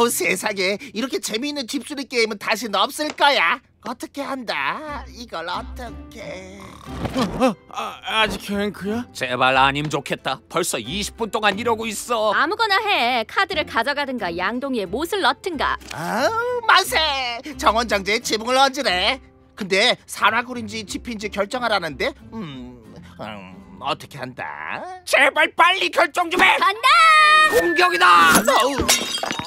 어우 세상에 이렇게 재미있는 집수리 게임은 다시는 없을 거야. 어떻게 한다? 이걸 어떻게? 아, 아직 랭크야? 제발 아님 좋겠다. 벌써 20분 동안 이러고 있어. 아무거나 해. 카드를 가져가든가 양동이에 못을 넣든가. 아우 만세! 정원장제에 지붕을 얹으래. 근데 산화굴인지 짚인지 결정하라는데, 음, 음 어떻게 한다? 제발 빨리 결정 좀 해. 간다! 공격이다. 어우,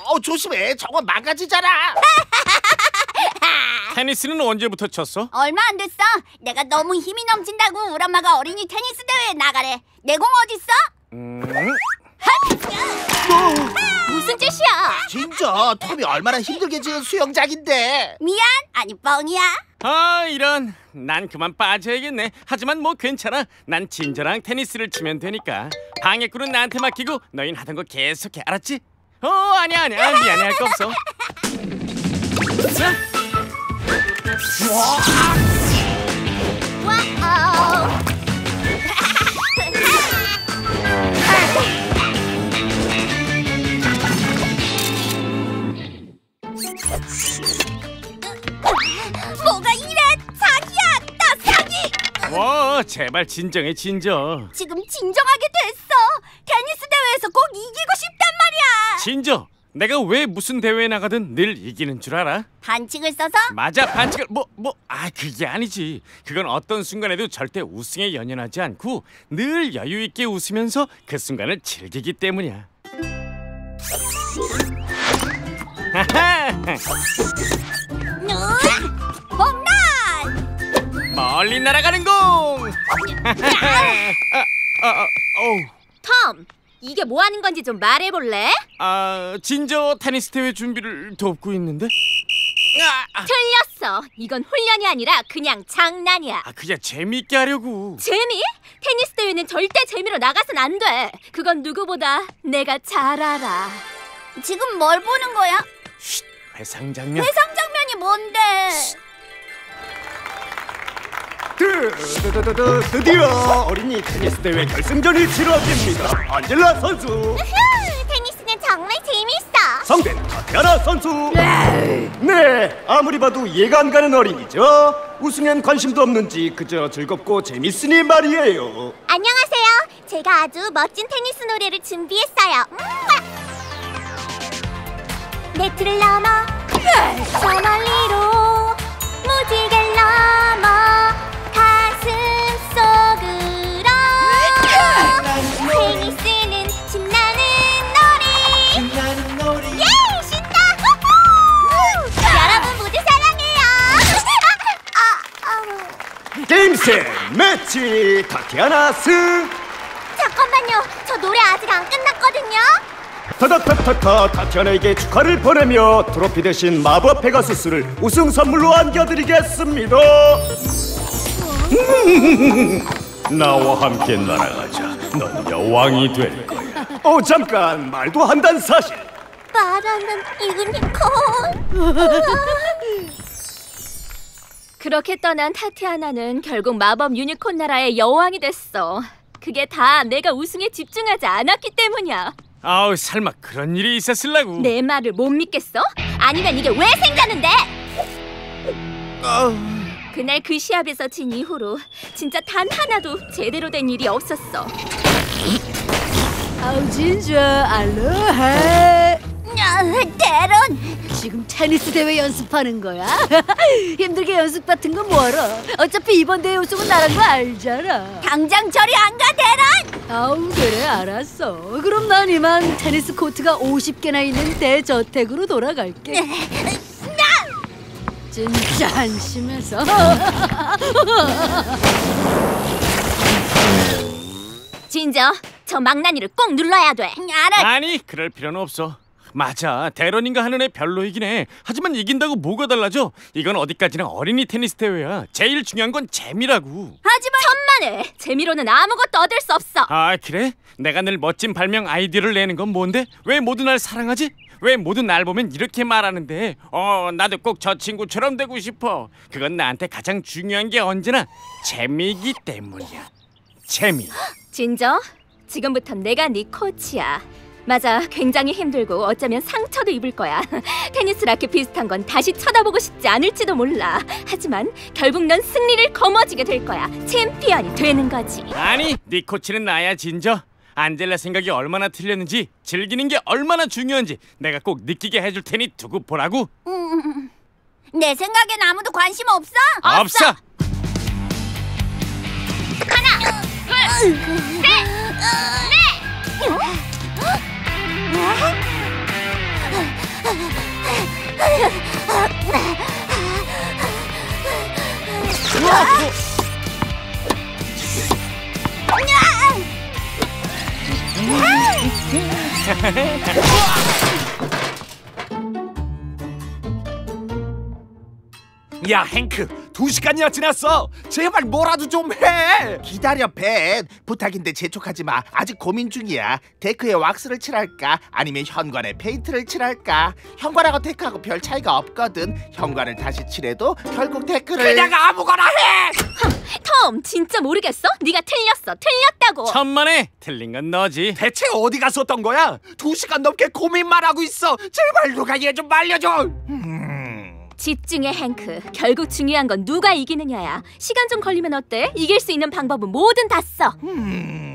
어, 조심해. 정원 망가지잖아. 테니스는 언제부터 쳤어? 얼마 안 됐어. 내가 너무 힘이 넘친다고 우리 엄마가 어린이 테니스 대회에 나가래. 내 공 어딨어? 음, 무슨 짓이야? 진짜 톰이 얼마나 힘들게 지은 수영장인데. 미안. 아니 뻥이야. 아 이런. 난 그만 빠져야겠네. 하지만 뭐 괜찮아. 난 진저랑 테니스를 치면 되니까. 방해꾼은 나한테 맡기고 너흰 하던 거 계속해. 알았지? 어 아니야 아니야. 미안해. 할 거 없어. 와우. 뭐가 이래? 사기야. 나 사기. 와 제발 진정해 진저 지금 진정하게 됐어. 테니스 대회에서 꼭 이기고 싶단 말이야. 진저 내가 왜 무슨 대회에 나가든 늘 이기는 줄 알아? 반칙을 써서? 맞아 반칙을 뭐 뭐 아 그게 아니지 그건 어떤 순간에도 절대 우승에 연연하지 않고 늘 여유 있게 웃으면서 그 순간을 즐기기 때문이야 하하 홈런! 멀리 날아가는 공 아, 아, 아, 어우. 톰, 이게 뭐 하는 건지 좀 말해볼래? 아 진저 테니스 대회 준비를 돕고 있는데 아, 아, 틀렸어. 이건 훈련이 아니라 그냥 장난이야. 아 그냥 재미있게 하려고 재미? 테니스 대회는 절대 재미로 나가선 안 돼. 그건 누구보다 내가 잘 알아. 지금 뭘 보는 거야? 회상 장면 해상 장면이 뭔데? 드드드드드 드디어 어린이 테니스 대회 결승전이 치러집니다. 안젤라 선수, 테니스는 정말 재밌어. 성대 타티아나 선수. 네, 아무리 봐도 이해가 안 가는 어린이죠. 우승엔 관심도 없는지 그저 즐겁고 재밌으니 말이에요. 안녕하세요. 제가 아주 멋진 테니스 노래를 준비했어요. 네트를 넘어 저 멀리로 무지개 셋 매치 타티아나 승. 잠깐만요 저 노래 아직 안 끝났거든요 타타타타타 타티아나에게 축하를 보내며 트로피 대신 마법 페가수스를 우승 선물로 안겨드리겠습니다. 나와 함께 날아가자. 넌 여왕이 될 거야. 어 잠깐 말도 한단 사실. 말하는 유니콘 그렇게 떠난 타티아나는 결국 마법 유니콘 나라의 여왕이 됐어. 그게 다 내가 우승에 집중하지 않았기 때문이야. 아우 설마 그런 일이 있었을라고 내 말을 못 믿겠어? 아니면 이게 왜 생겼는데? 그날 그 시합에서 진 이후로 진짜 단 하나도 제대로 된 일이 없었어. 아우 진짜 알로하 대론! 지금 테니스 대회 연습하는 거야? 힘들게 연습 같은 거 뭐하러? 어차피 이번 대회 우승은 나란 거 알잖아. 당장 저리 안 가 대론! 아우 그래 알았어. 그럼 난 이만 테니스 코트가 50개나 있는 대저택으로 돌아갈게. 진짜 한심해서. 진저, 저 망나니를 꼭 눌러야 돼. 알아. 아니 그럴 필요는 없어 맞아. 대런인가 하는 애 별로이긴 해. 하지만 이긴다고 뭐가 달라져? 이건 어디까지나 어린이 테니스 대회야. 제일 중요한 건 재미라고. 하지만 천만에! 재미로는 아무것도 얻을 수 없어. 아 그래? 내가 늘 멋진 발명 아이디어를 내는 건 뭔데? 왜 모두 날 사랑하지? 왜 모두 날 보면 이렇게 말하는데? 어 나도 꼭 저 친구처럼 되고 싶어. 그건 나한테 가장 중요한 게 언제나 재미이기 때문이야. 재미. 진저, 지금부터 내가 네 코치야. 맞아, 굉장히 힘들고 어쩌면 상처도 입을 거야. 테니스 라켓 비슷한 건 다시 쳐다보고 싶지 않을지도 몰라. 하지만 결국 넌 승리를 거머쥐게 될 거야. 챔피언이 되는 거지. 아니 네 코치는 나야 진저 안젤라 생각이 얼마나 틀렸는지 즐기는 게 얼마나 중요한지 내가 꼭 느끼게 해줄 테니 두고 보라고 음, 내 생각엔 아무도 관심 없어? 없어 야 행크 두 시간이나 지났어. 제발 뭐라도 좀 해. 기다려 벤. 부탁인데 재촉하지 마. 아직 고민 중이야. 데크에 왁스를 칠할까? 아니면 현관에 페인트를 칠할까? 현관하고 데크하고 별 차이가 없거든. 현관을 다시 칠해도 결국 데크를 그냥 아무거나 해! 톰, 진짜 모르겠어? 네가 틀렸어. 틀렸다고. 천만에! 틀린 건 너지. 대체 어디 갔었던 거야? 두 시간 넘게 고민만 하고 있어. 제발 누가 얘 좀 말려줘 집중해, 행크. 결국 중요한 건 누가 이기느냐야. 시간 좀 걸리면 어때? 이길 수 있는 방법은 뭐든 다 써.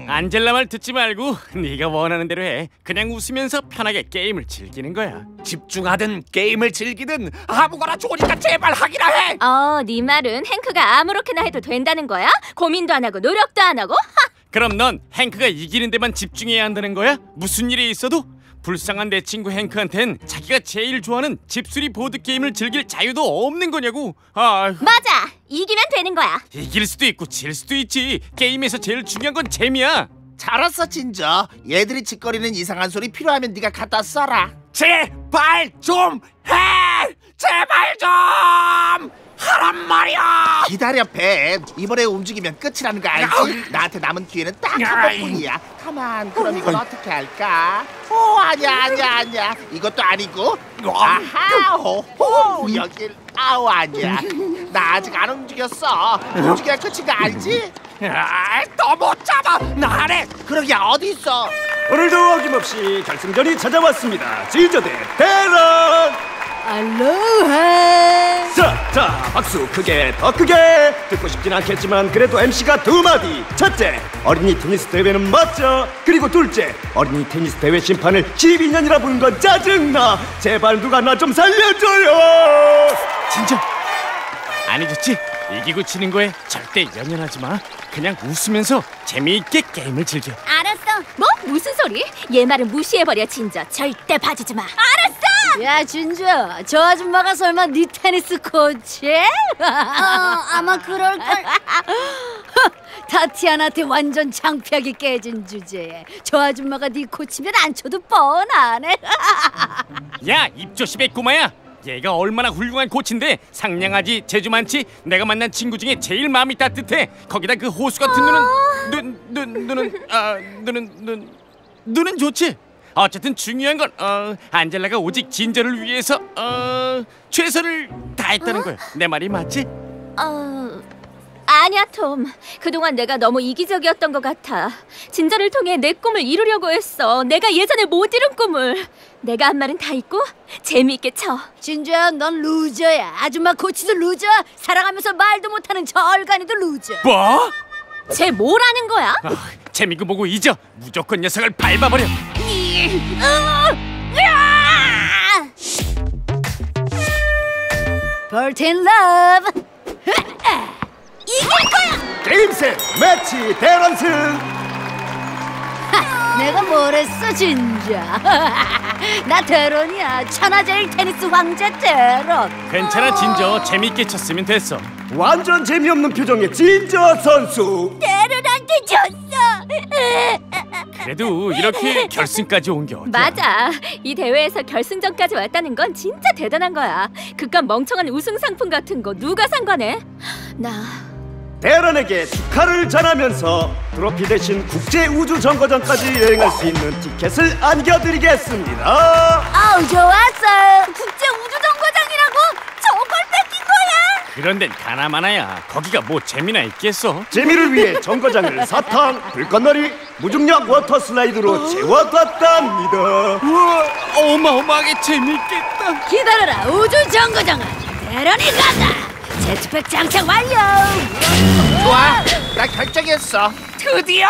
안젤라 말 듣지 말고 네가 원하는 대로 해 그냥 웃으면서 편하게 게임을 즐기는 거야 집중하든 게임을 즐기든 아무거나 좋으니까 제발 하기나 해 어, 네 말은 행크가 아무렇게나 해도 된다는 거야? 고민도 안 하고 노력도 안 하고? 하! 그럼 넌 행크가 이기는 데만 집중해야 한다는 거야? 무슨 일이 있어도? 불쌍한 내 친구 행크한텐 자기가 제일 좋아하는 집수리 보드 게임을 즐길 자유도 없는 거냐고 아 맞아. 이기면 되는 거야. 이길 수도 있고 질 수도 있지 게임에서 제일 중요한 건 재미야 잘했어 진저 얘들이 짓거리는 이상한 소리 필요하면 네가 갖다 써라 제발 좀 해! 제발 좀! 하란 말이야! 기다려 벤 이번에 움직이면 끝이라는 거 알지? 나한테 남은 기회는 딱 한 번뿐이야 가만 그럼 이건 어떻게 할까? 오 아니야 아니야 아니야 이것도 아니고 아하 호호 여길 아우 아니야 나 아직 안 움직였어 움직여야 끝인 거 알지? 또못 잡아! 나래! 그러게 어디 있어? 오늘도 어김없이 결승전이 찾아왔습니다. 진저 대 대란. 알로하. 자, 자, 박수 크게 더 크게 듣고 싶진 않겠지만 그래도 MC가 두 마디. 첫째, 어린이 테니스 대회는 맞죠. 그리고 둘째, 어린이 테니스 대회 심판을 12년이나 부른 건 짜증나. 제발 누가 나 좀 살려줘요. 진짜 아니 좋지 이기고 지는 거에 절대 연연하지 마 그냥 웃으면서 재미있게 게임을 즐겨 알았어. 뭐? 무슨 소리? 얘 말은 무시해버려, 진저. 절대 봐주지 마. 알았어! 야 진주야, 저 아줌마가 설마 네 테니스 코치? 어, 아마 그럴걸. 타티안한테 완전 창피하게 깨진 주제에 저 아줌마가 네 코치면 안 쳐도 뻔하네. 야 입조심해 꼬마야 얘가 얼마나 훌륭한 코치인데 상냥하지 재주 많지 내가 만난 친구 중에 제일 마음이 따뜻해 거기다 그 호수 같은 눈은 눈, 눈, 눈은 아 눈은 눈 눈은 좋지 어쨌든 중요한 건 어, 안젤라가 오직 진저를 위해서 어, 최선을 다했다는 거야 내 말이 맞지? 어... 아니야, 톰. 그동안 내가 너무 이기적이었던 것 같아. 진저를 통해 내 꿈을 이루려고 했어. 내가 예전에 못 이룬 꿈을. 내가 한 말은 다 있고 재미있게 쳐. 진주야, 넌 루저야. 아줌마 코치도 루저. 사랑하면서 말도 못하는 저 얼간이도 루저. 뭐? 쟤 뭐라는 거야? 아, 재미고 보고 잊어 무조건 녀석을 밟아버려 벌틴 러브. 게임 셋 매치 대란승. 내가 뭘 했어 진짜. 나 대론이야. 천하제일 테니스 황제 대론. 괜찮아 진저 재미있게 쳤으면 됐어 완전 재미없는 표정의 진저 선수. 대른한테 졌어. 그래도 이렇게 결승까지 온 게 어디야 맞아. 이 대회에서 결승전까지 왔다는 건 진짜 대단한 거야. 그깟 멍청한 우승 상품 같은 거 누가 상관해? 나 대란에게 축하를 전하면서 트로피 대신 국제 우주 정거장까지 여행할 수 있는 티켓을 안겨드리겠습니다. 아우 좋았어. 국제 우주 정거장이라고 저걸 뺏긴 거야? 그런 데는 가나마나야. 거기가 뭐 재미나 있겠어? 재미를 위해 정거장을 사탕, 불꽃놀이, 무중력 워터 슬라이드로 채워봤답니다. 우와 어마어마하게 재밌겠다. 기다려라 우주 정거장아 대련이 간다 제트팩 장착 완료. 좋아, 나 결정했어. 드디어!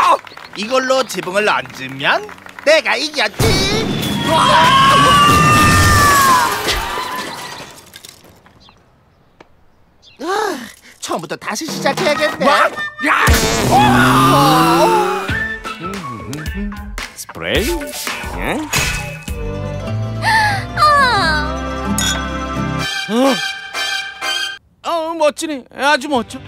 이걸로 지붕을 얹으면 내가 이겼지. 아, 처음부터 다시 시작해야겠네. 야! 스프레이 응? 어, 어 멋지네 아주 멋져